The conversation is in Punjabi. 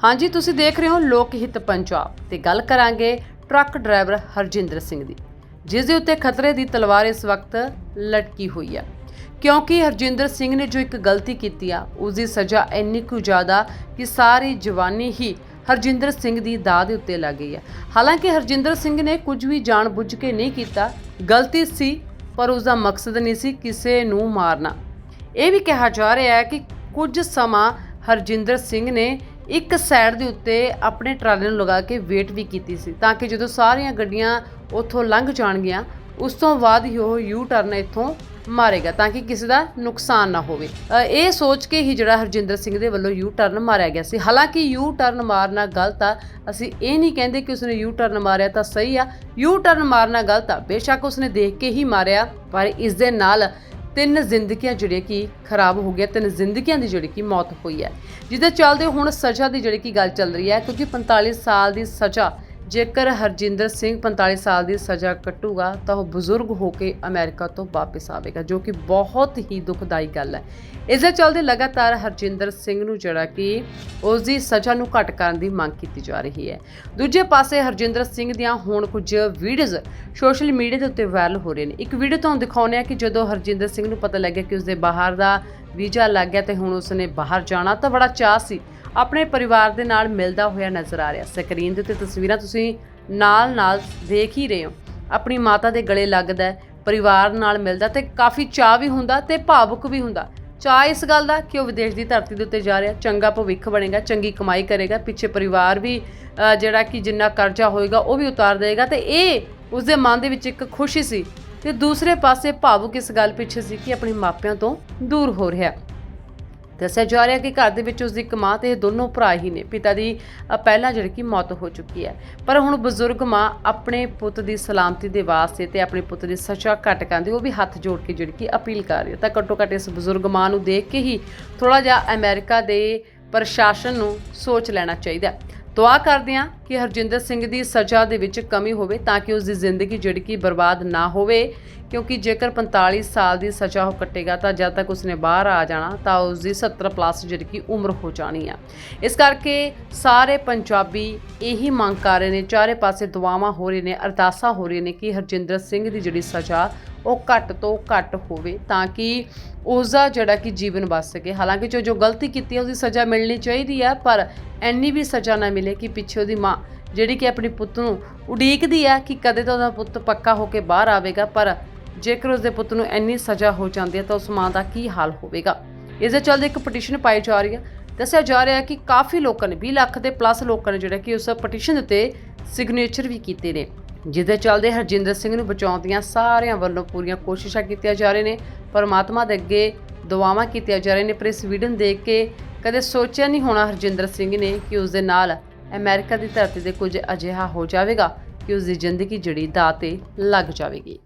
ਹਾਂਜੀ, ਤੁਸੀਂ ਦੇਖ ਰਹੇ ਹੋ ਲੋਕ ਹਿੱਤ ਪੰਜਾਬ ਤੇ ਗੱਲ ਕਰਾਂਗੇ ਟਰੱਕ ਡਰਾਈਵਰ ਹਰਜਿੰਦਰ ਸਿੰਘ ਦੀ, ਜਿਸ ਦੇ ਉੱਤੇ ਖਤਰੇ ਦੀ ਤਲਵਾਰ ਇਸ ਵਕਤ ਲਟਕੀ ਹੋਈ ਹੈ ਕਿਉਂਕਿ ਹਰਜਿੰਦਰ ਸਿੰਘ ਨੇ ਜੋ ਇੱਕ ਗਲਤੀ ਕੀਤੀ ਆ, ਉਸ ਦੀ ਸਜ਼ਾ ਇੰਨੀ ਕੁ ਜ਼ਿਆਦਾ ਕਿ ਸਾਰੀ ਜਵਾਨੀ ਹੀ ਹਰਜਿੰਦਰ ਸਿੰਘ ਦੀ ਦਾਅ ਦੇ ਉੱਤੇ ਲੱਗ ਗਈ ਹੈ ਹਾਲਾਂਕਿ ਹਰਜਿੰਦਰ ਸਿੰਘ ਨੇ ਕੁਝ ਵੀ ਜਾਣਬੁੱਝ ਕੇ ਨਹੀਂ ਕੀਤਾ, ਗਲਤੀ ਸੀ, ਪਰ ਉਸ ਦਾ ਮਕਸਦ ਨਹੀਂ ਸੀ ਕਿਸੇ ਨੂੰ ਮਾਰਨਾ। ਇਹ ਵੀ ਕਿਹਾ ਜਾ ਰਿਹਾ ਹੈ ਕਿ ਕੁਝ ਸਮਾਂ ਹਰਜਿੰਦਰ ਸਿੰਘ ਨੇ ਇੱਕ ਸਾਈਡ ਦੇ ਉੱਤੇ ਆਪਣੇ ਟਰਾਲੇ ਨੂੰ ਲਗਾ ਕੇ ਵੇਟ ਵੀ ਕੀਤੀ ਸੀ ਤਾਂ ਕਿ ਜਦੋਂ ਸਾਰੀਆਂ ਗੱਡੀਆਂ ਉੱਥੋਂ ਲੰਘ ਜਾਣਗੀਆਂ, ਉਸ ਤੋਂ ਬਾਅਦ ਹੀ ਉਹ ਯੂ ਟਰਨ ਇੱਥੋਂ ਮਾਰੇਗਾ ਤਾਂ ਕਿ ਕਿਸੇ ਦਾ ਨੁਕਸਾਨ ਨਾ ਹੋਵੇ। ਇਹ ਸੋਚ ਕੇ ਹੀ ਜਿਹੜਾ ਹਰਜਿੰਦਰ ਸਿੰਘ ਦੇ ਵੱਲੋਂ ਯੂ ਟਰਨ ਮਾਰਿਆ ਗਿਆ ਸੀ। ਹਾਲਾਂਕਿ ਯੂ ਟਰਨ ਮਾਰਨਾ ਗਲਤ ਆ, ਅਸੀਂ ਇਹ ਨਹੀਂ ਕਹਿੰਦੇ ਕਿ ਉਸਨੇ ਯੂ ਟਰਨ ਮਾਰਿਆ ਤਾਂ ਸਹੀ ਆ। ਯੂ ਟਰਨ ਮਾਰਨਾ ਗਲਤ ਆ, ਬੇਸ਼ੱਕ ਉਸਨੇ ਦੇਖ ਕੇ ਹੀ ਮਾਰਿਆ, ਪਰ ਇਸ ਦੇ ਨਾਲ ਤਿੰਨ ਜ਼ਿੰਦਗੀਆਂ ਜਿਹੜੀਆਂ ਕਿ ਖਰਾਬ ਹੋ ਗਈਆਂ, ਤਿੰਨ ਜ਼ਿੰਦਗੀਆਂ ਦੀ ਜਿਹੜੀ ਕਿ ਮੌਤ ਹੋਈ ਹੈ। ਜਿਹਦੇ ਚੱਲਦੇ ਹੁਣ ਸਜ਼ਾ ਦੀ ਜਿਹੜੀ ਕਿ ਗੱਲ ਚੱਲ ਰਹੀ ਹੈ, ਕਿਉਂਕਿ 45 ਸਾਲ ਦੀ ਸਜ਼ਾ ਜੇਕਰ ਹਰਜਿੰਦਰ ਸਿੰਘ 45 ਸਾਲ ਦੀ ਸਜ਼ਾ ਕੱਟੂਗਾ, ਤਾਂ ਉਹ ਬਜ਼ੁਰਗ ਹੋ ਕੇ ਅਮਰੀਕਾ ਤੋਂ ਵਾਪਸ ਆਵੇਗਾ, ਜੋ ਕਿ ਬਹੁਤ ਹੀ ਦੁਖਦਾਈ ਗੱਲ ਹੈ। ਇਸ ਦੇ ਚਲਦੇ ਲਗਾਤਾਰ ਹਰਜਿੰਦਰ ਸਿੰਘ ਨੂੰ ਜਿਹੜਾ ਕਿ ਉਸ ਦੀ ਸਜ਼ਾ ਨੂੰ ਘੱਟ ਕਰਨ ਦੀ ਮੰਗ ਕੀਤੀ ਜਾ ਰਹੀ ਹੈ। ਦੂਜੇ ਪਾਸੇ ਹਰਜਿੰਦਰ ਸਿੰਘ ਦੀਆਂ ਹੁਣ ਕੁਝ ਵੀਡੀਓਜ਼ ਸੋਸ਼ਲ ਮੀਡੀਆ ਦੇ ਉੱਤੇ ਵਾਇਰਲ ਹੋ ਰਹੇ ਨੇ। ਇੱਕ ਵੀਡੀਓ ਤੁਹਾਨੂੰ ਦਿਖਾਉਂਦੇ ਆ ਕਿ ਜਦੋਂ ਹਰਜਿੰਦਰ ਸਿੰਘ ਨੂੰ ਪਤਾ ਲੱਗਿਆ ਕਿ ਉਸਦੇ ਬਾਹਰ ਦਾ ਵੀਜ਼ਾ ਲੱਗ ਗਿਆ ਤੇ ਹੁਣ ਉਸਨੇ ਬਾਹਰ ਜਾਣਾ, ਤਾਂ ਬੜਾ ਚਾਅ ਸੀ ਆਪਣੇ ਪਰਿਵਾਰ ਦੇ ਨਾਲ ਮਿਲਦਾ ਹੋਇਆ ਨਜ਼ਰ ਆ ਰਿਹਾ। ਸਕਰੀਨ ਦੇ ਉੱਤੇ ਤਸਵੀਰਾਂ ਤੁਸੀਂ ਨਾਲ-ਨਾਲ ਦੇਖ ਹੀ ਰਹੇ ਹੋ। ਆਪਣੀ ਮਾਤਾ ਦੇ ਗਲੇ ਲੱਗਦਾ ਪਰਿਵਾਰ ਨਾਲ ਮਿਲਦਾ ਤੇ ਕਾਫੀ ਚਾਅ ਵੀ ਹੁੰਦਾ ਤੇ ਭਾਵੁਕ ਵੀ ਹੁੰਦਾ। ਚਾਅ ਇਸ ਗੱਲ ਦਾ ਕਿ ਉਹ ਵਿਦੇਸ਼ ਦੀ ਧਰਤੀ ਦੇ ਉੱਤੇ ਜਾ ਰਿਹਾ, ਚੰਗਾ ਭਵਿੱਖ ਬਣੇਗਾ, ਚੰਗੀ ਕਮਾਈ ਕਰੇਗਾ, ਪਿੱਛੇ ਪਰਿਵਾਰ ਵੀ ਜਿਹੜਾ ਕਿ ਜਿੰਨਾ ਕਰਜ਼ਾ ਹੋਏਗਾ ਉਹ ਵੀ ਉਤਾਰ ਦੇਗਾ ਤੇ ਇਹ ਉਸਦੇ ਮਨ ਦੇ ਵਿੱਚ ਇੱਕ ਖੁਸ਼ੀ ਸੀ। ਤੇ ਦੂਸਰੇ ਪਾਸੇ ਭਾਵੁਕ ਇਸ ਗੱਲ ਪਿੱਛੇ ਸੀ ਕਿ ਆਪਣੇ ਮਾਪਿਆਂ ਤੋਂ ਦੂਰ ਹੋ ਰਿਹਾ। ਦੱਸਿਆ ਜਾ ਰਿਹਾ ਕਿ ਘਰ ਦੇ ਵਿੱਚ ਉਸ ਦੀ ਇੱਕ ਮਾਂ ਤੇ ਇਹ ਦੋਨੋਂ ਭਰਾ ਹੀ ਨੇ। ਪਿਤਾ ਦੀ ਪਹਿਲਾਂ ਜਿਹੜੀ ਕਿ ਮੌਤ ਹੋ ਚੁੱਕੀ ਹੈ। ਪਰ ਹੁਣ ਬਜ਼ੁਰਗ ਮਾਂ ਆਪਣੇ ਪੁੱਤ ਦੀ ਸਲਾਮਤੀ ਦੇ ਵਾਸਤੇ ਤੇ ਆਪਣੇ ਪੁੱਤ ਦੀ ਸੱਚਾ ਘਟ ਕਹਿੰਦੀ ਉਹ ਵੀ ਹੱਥ ਜੋੜ ਕੇ ਜਿਹੜੀ ਕਿ ਅਪੀਲ ਕਰ ਰਹੀ ਹੈ। ਤਾਂ ਘੱਟੋ ਘੱਟ ਇਸ ਬਜ਼ੁਰਗ ਮਾਂ ਨੂੰ ਦੇਖ ਕੇ ਹੀ ਥੋੜਾ ਜਿਹਾ ਅਮਰੀਕਾ ਦੇ ਪ੍ਰਸ਼ਾਸਨ ਨੂੰ ਸੋਚ ਲੈਣਾ ਚਾਹੀਦਾ ਦੁਆ ਕਰਦੇ ਹਾਂ ਕਿ ਹਰਜਿੰਦਰ ਸਿੰਘ ਦੀ ਸਜ਼ਾ ਦੇ ਵਿੱਚ ਕਮੀ ਹੋਵੇ ਤਾਂ ਕਿ ਉਸ ਦੀ ਜ਼ਿੰਦਗੀ ਜਿਹੜੀ ਕਿ ਬਰਬਾਦ ਨਾ ਹੋਵੇ। ਕਿਉਂਕਿ ਜੇਕਰ 45 ਸਾਲ ਦੀ ਸਜ਼ਾ ਉਹ ਕੱਟੇਗਾ ਤਾਂ ਜਦ ਤੱਕ ਉਸਨੇ ਬਾਹਰ ਆ ਜਾਣਾ ਤਾਂ ਉਸ ਦੀ 70 ਪਲੱਸ ਜਿਹੜੀ ਕਿ ਉਮਰ ਹੋ ਜਾਣੀ ਆ। ਇਸ ਕਰਕੇ ਸਾਰੇ ਪੰਜਾਬੀ ਇਹੀ ਮੰਗ ਕਰ ਰਹੇ ਨੇ, ਚਾਰੇ ਪਾਸੇ ਦੁਆਵਾਂ ਹੋ ਰਹੀਆਂ ਨੇ, ਅਰਦਾਸਾਂ ਹੋ ਰਹੀਆਂ ਨੇ ਕਿ ਹਰਜਿੰਦਰ ਸਿੰਘ ਦੀ ਜਿਹੜੀ ਸਜ਼ਾ ਉਹ ਘੱਟ ਤੋਂ ਘੱਟ ਹੋਵੇ ਤਾਂ ਕਿ ਉਸ ਦਾ ਜਿਹੜਾ ਕਿ ਜੀਵਨ ਬਚ ਸਕੇ। ਹਾਲਾਂਕਿ ਜੋ ਜੋ ਗਲਤੀ ਕੀਤੀ ਹੈ, ਉਹਦੀ ਸਜ਼ਾ ਮਿਲਣੀ ਚਾਹੀਦੀ ਹੈ, ਪਰ ਐਨੀ ਵੀ ਸਜ਼ਾ ਨਾ ਮਿਲੇ ਕਿ ਪਿੱਛੇ ਉਹਦੀ ਮਾਂ ਜਿਹੜੀ ਕਿ ਆਪਣੀ ਪੁੱਤ ਨੂੰ ਉਡੀਕਦੀ ਹੈ ਕਿ ਕਦੇ ਤਾਂ ਉਹਦਾ ਪੁੱਤ ਪੱਕਾ ਹੋ ਕੇ ਬਾਹਰ ਆਵੇਗਾ, ਪਰ ਜੇਕਰ ਉਸਦੇ ਪੁੱਤ ਨੂੰ ਇੰਨੀ ਸਜ਼ਾ ਹੋ ਜਾਂਦੀ ਹੈ ਤਾਂ ਉਸ ਮਾਂ ਦਾ ਕੀ ਹਾਲ ਹੋਵੇਗਾ? ਇਸ ਦੇ ਚੱਲਦੇ ਇੱਕ ਪਟੀਸ਼ਨ ਪਾਈ ਜਾ ਰਹੀ ਹੈ। ਦੱਸਿਆ ਜਾ ਰਿਹਾ ਹੈ ਕਿ ਕਾਫੀ ਲੋਕਾਂ ਨੇ 20 ਲੱਖ ਦੇ ਪਲੱਸ ਲੋਕਾਂ ਨੇ ਜਿਹੜਾ ਕਿ ਉਸ ਪਟੀਸ਼ਨ ਉੱਤੇ ਸਿਗਨੇਚਰ ਵੀ ਕੀਤੇ ਨੇ। ਜਿਹਦੇ ਚੱਲਦੇ ਹਰਜਿੰਦਰ ਸਿੰਘ ਨੂੰ ਬਚਾਉਣ ਦੀਆਂ ਸਾਰਿਆਂ ਵੱਲੋਂ ਪੂਰੀਆਂ ਕੋਸ਼ਿਸ਼ਾਂ ਕੀਤੀਆਂ ਜਾ ਰਹੀਆਂ ਨੇ। ਪਰਮਾਤਮਾ ਦੇ ਅੱਗੇ ਦੁਆਵਾਂ ਕੀਤੀਆਂ ਜਾ ਰਹੀਆਂ ਨੇ, ਪਰ ਇਸ ਵੀਡੀਓ ਦੇਖ ਕੇ ਕਦੇ ਸੋਚਿਆ ਨਹੀਂ ਹੋਣਾ ਹਰਜਿੰਦਰ ਸਿੰਘ ਨੇ ਕਿ ਉਸ ਦੇ ਨਾਲ ਅਮਰੀਕਾ ਦੀ ਧਰਤੀ ਤੇ ਕੁਝ ਅਜਿਹਾ ਹੋ ਜਾਵੇਗਾ ਕਿ ਉਸ ਦੀ ਜ਼ਿੰਦਗੀ ਜਿਹੜੀ ਦਾਅ ਤੇ ਲੱਗ ਜਾਵੇਗੀ।